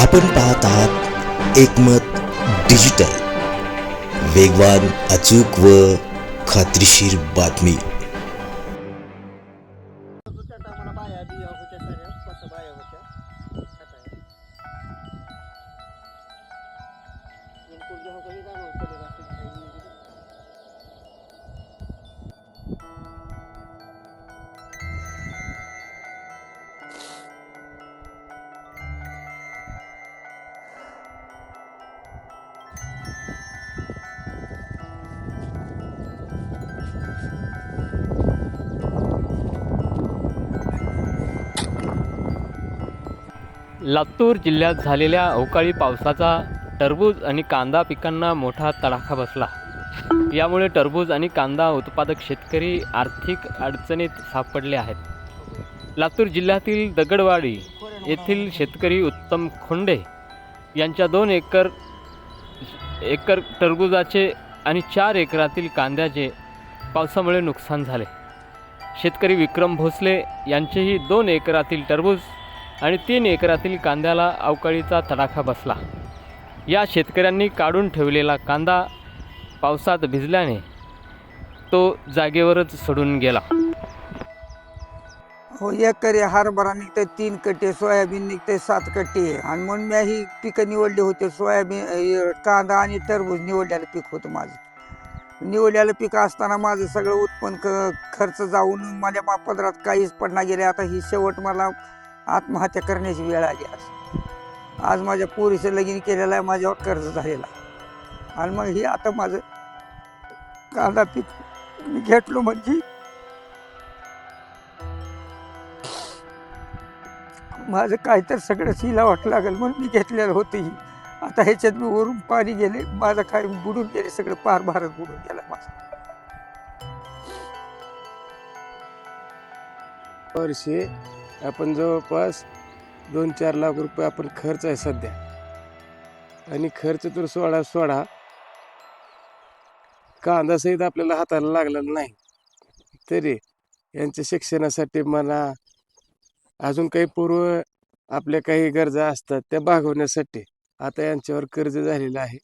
आपण पाहत आहात एकमत डिजिटल. वेगवान अचूक व खात्रीशीर बातमी. लातूर जिल्ह्यात झालेल्या अवकाळी पावसाचा टरबूज आणि कांदा पिकांना मोठा तडाखा बसला. यामुळे टरबूज आणि कांदा उत्पादक शेतकरी आर्थिक अडचणीत सापडले आहेत. लातूर जिल्ह्यातील दगडवाडी येथील शेतकरी उत्तम खोंडे यांच्या दोन एकर एकर टरबूजाचे आणि चार एकरातील कांद्याचे पावसामुळे नुकसान झाले. शेतकरी विक्रम भोसले यांचेही दोन एकरातील टरबूज आणि तीन एकरातील कांद्याला अवकाळीचा तडाखा बसला. या शेतकऱ्यांनी काढून ठेवलेला कांदा पावसात भिजल्याने तो जागेवरच सडून गेला. हो एकरी हरभरा निघते तीन कट्टे सोयाबीन निघते सात कट्टे. आणि म्हणून मी ही पिकं निवडली होते सोयाबीन कांदा आणि टरबूज निवडलेलं पीक होतं माझं. निवडलेलं पीक असताना माझं सगळं उत्पन्न क खर्च जाऊन माझ्या मा- पदरात काहीच पडणार गेले आता ही शेवट मला आत्महत्या करण्याची वेळ आली आज. आज माझ्या पोरीचं लगीन केलेलं आहे माझ्यावर कर्ज झालेला आणि मग हे आता माझं कांदा पीक मी घेतलो म्हणजे माझं काय तर सगळं वाट लागेल म्हणून मी घेतलेलं होतं ही आता ह्याच्यात मी वरून पाणी गेले माझं काय बुडून गेले सगळं पार भारत बुडून गेला माझा. वर्षी आपण जवळपास दोन चार लाख रुपये आपण खर्च आहे सध्या. आणि खर्च तर सोळा सोडा कांदा सहित आपल्याला हाताला लागलेला नाही. तरी यांच्या शिक्षणासाठी मला अजून काही पूर्व आपल्या काही गरजा असतात त्या भागवण्यासाठी आता यांच्यावर कर्ज झालेलं आहे.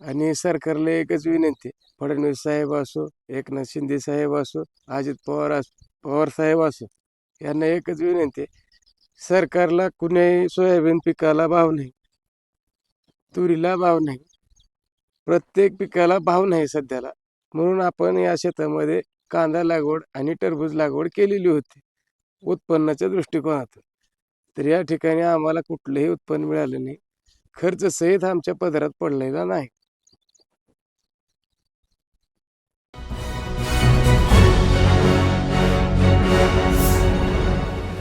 आणि सरकारला एकच विनंती फडणवीस साहेब असो एकनाथ शिंदे साहेब असो अजित पवार असो पवार साहेब असो यांना एकच विनंती आहे, सरकारला कुण्याही सोयाबीन पिकाला भाव नाही. तुरीला भाव नाही. प्रत्येक पिकाला भाव नाही सध्याला. म्हणून आपण या शेतामध्ये कांदा लागवड आणि टरबूज लागवड केलेली होती. उत्पन्नाच्या दृष्टिकोनातून. तर या ठिकाणी आम्हाला कुठलंही उत्पन्न मिळालं नाही. खर्च सहित आमच्या पदरात पडलेला नाही.